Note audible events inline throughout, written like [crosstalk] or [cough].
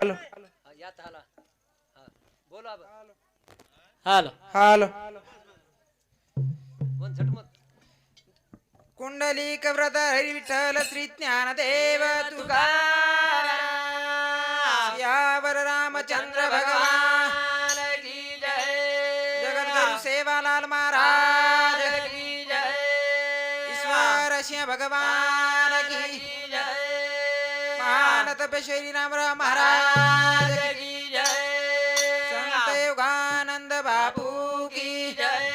Hello. Hello. Hello. कुंडली कव्रत हरी विठ्ठल श्री ज्ञानदेव तुकाराम यावर रामचंद्र भगवान की जय. जगद्गुरु सेवालाल महाराज की जय. ईश्वर भगवान की जय. महान तपे श्रीराम राम महाराज की जय संत योगानंद बाबू की जय.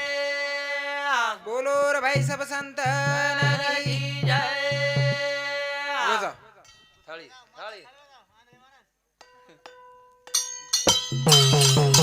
बोलो रे भाई सब संत की जय. [laughs]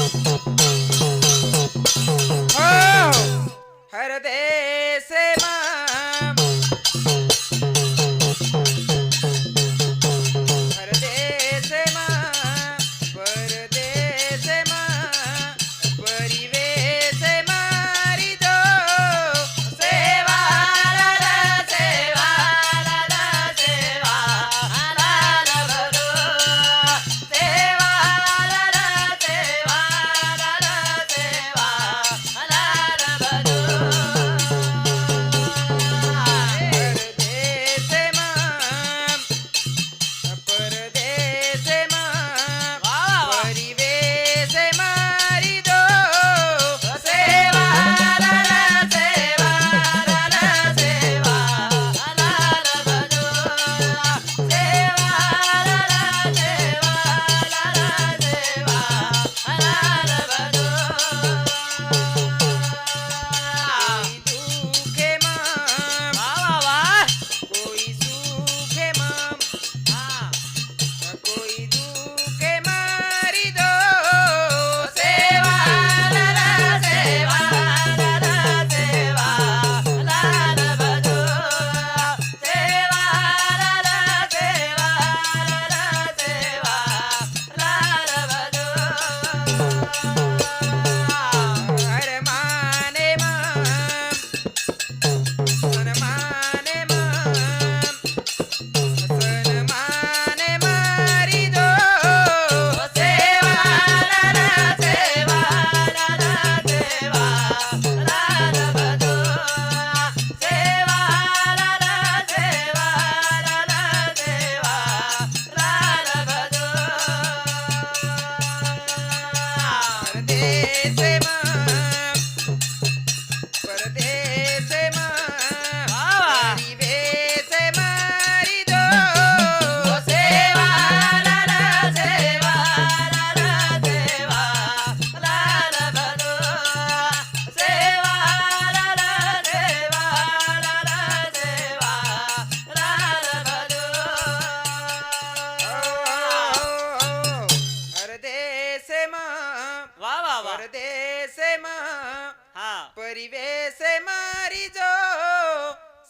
मरीजो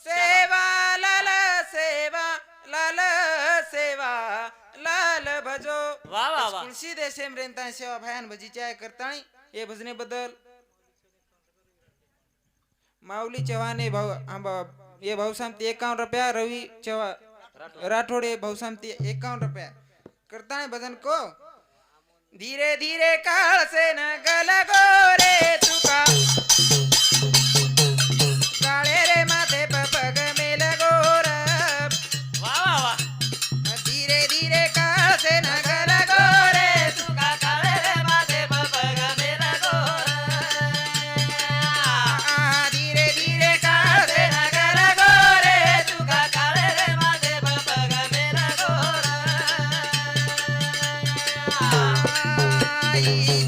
सेवा लाल सेवा लाल सेवा लाल भजो. वा वा वा. सेवा भयान हे भजने माऊली भाऊ आंबा- भाऊसामती एकावन्न रुपया रवी चव्हाण राठोडे. भाऊसामती एकावन्न रुपया. करताळी भजन को? धीरे धीरे काळसेन गल गोरे boom, boom.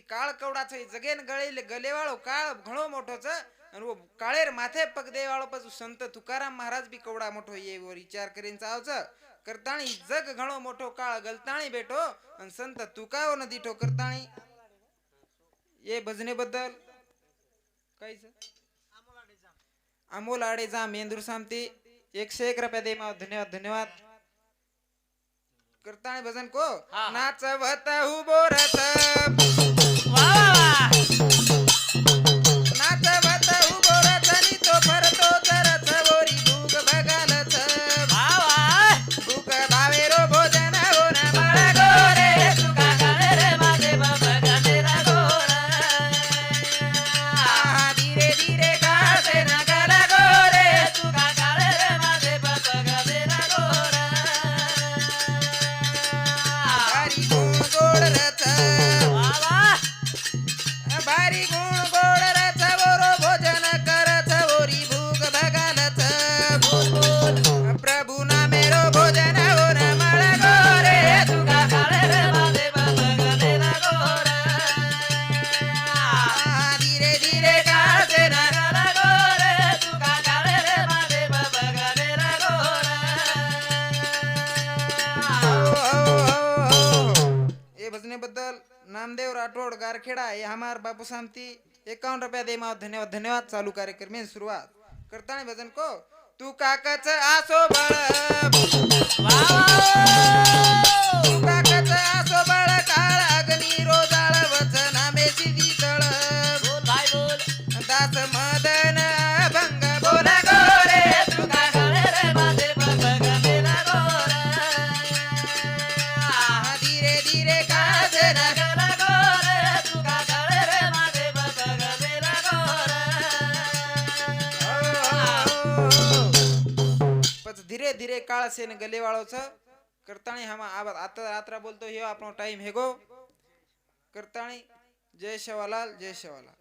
की काळ कवडाच जगेन गळेल गलेवाळो काळ घणो मोठोच काळेर माथे पग देवाळो पासू संत तुकाराम महाराज बी कवडा मोठो ये विचार करीन चावच. करताणी जग घणो मोठो काळ गलताणी बेटो आणि संत तुकाव न दिठो करताणी. ये भजने बद्दल काहीच अमोल आडेजा मेंदूर सामती. एकशे एक रुपया दे माव धन्यवाद धन्यवाद. करताणी भजन को? नाचवत उभो रथ नामदेव राठोड गारखेडा हे हमार बापू सामती एकावन्न रुपया दे माव धन्यवाद धन्यवाद चालू कार्यक्रम में सुरुवात. करता भजन को तू काकच आसो बळ. धीरे धीरे काळ असे गले वाळवच. से करताणी हम आता रात्र बोलतो हे आपण टाइम हेगो करताणी जय शेवालाल जय शेवालाल.